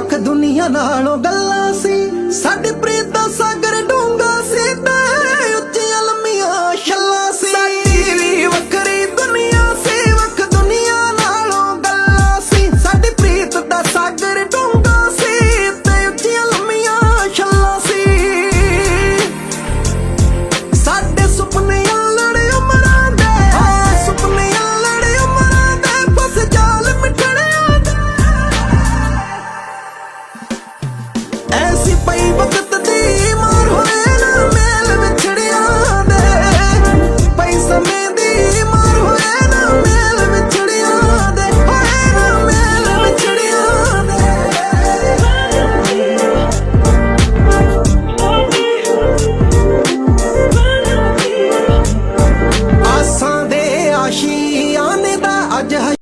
ਵੱਖ ਦੁਨੀਆ ਨਾਲੋਂ ਗੱਲਾਂ ਸੀ। ਸਾਡੇ одягай.